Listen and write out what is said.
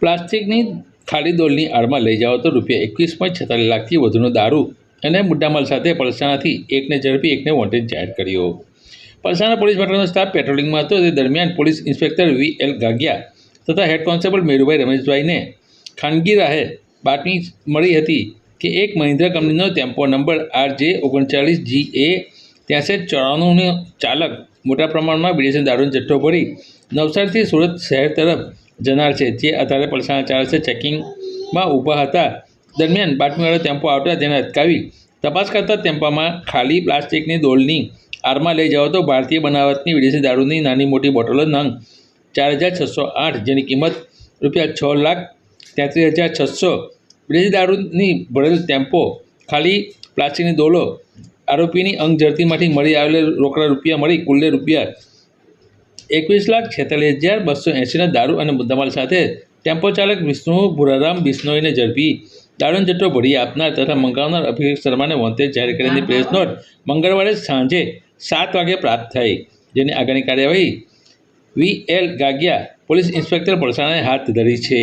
પ્લાસ્ટિકની ખાલી ડોલની આડમાં લઈ જાઓ તો રૂપિયા એકવીસ પોઈન્ટ છેતાલીસ લાખથી વધુનો દારૂ અને મુદ્દામાલ સાથે પલસાણાથી એકને ઝડપી, એકને વોન્ટેડ જાહેર કર્યો. પલસાણા પોલીસ મથકનો સ્ટાફ પેટ્રોલિંગમાં હતો. તે દરમિયાન police inspector V L Gagiya તથા હેડ કોન્સ્ટેબલ મેરુભાઈ રમેશભાઈને ખાનગી રાહે બાતમી મળી હતી કે એક મહિન્દ્રા કંપનીનો ટેમ્પો નંબર આર જે ઓગણચાલીસ જી એ ત્યાંસઠ ચોરાણુંનો ચાલક મોટા પ્રમાણમાં વિદેશી દારૂનો જથ્થો ભરી નવસારીથી સુરત શહેર તરફ જનાર છે. જે આધારે પલસાણા ચાલસે ચેકિંગમાં ઊભા હતા. દરમિયાન બાતમીવાળો ટેમ્પો આવતા તેને અટકાવી તપાસ કરતા ટેમ્પામાં ખાલી પ્લાસ્ટિકની ડોલની આરમાં લઈ જાઓ તો ભારતીય બનાવટની વિદેશી દારૂની નાની મોટી બોટલો નંગ ચાર હજાર છસો આઠ જેની કિંમત રૂપિયા છ લાખ તેત્રીસ હજાર છસો. વિદેશી દારૂની ભરેલ ટેમ્પો ખાલી પ્લાસ્ટિકની ડોલો આરોપીની અંગ ઝડતીમાંથી મળી આવેલ રોકડા રૂપિયા મળી કુલ્લે રૂપિયા એકવીસ લાખ છેતાલીસ હજાર બસો એંસીના દારૂ અને મુદ્દામાલ સાથે ટેમ્પો ચાલક વિષ્ણુ ભુરારામ બિશ્નોઈને ઝડપી. દારૂનો જથ્થો ભરી આપનાર તથા મંગાવનાર અભિષેક શર્માને વોન્ટેડ જાહેર કરેલી પ્રેસ નોટ મંગળવારે સાંજે સાત વાગે પ્રાપ્ત થઈ. જેની આગળની કાર્યવાહી V L Gagiya police inspector પલસાણાએ હાથ ધરી છે.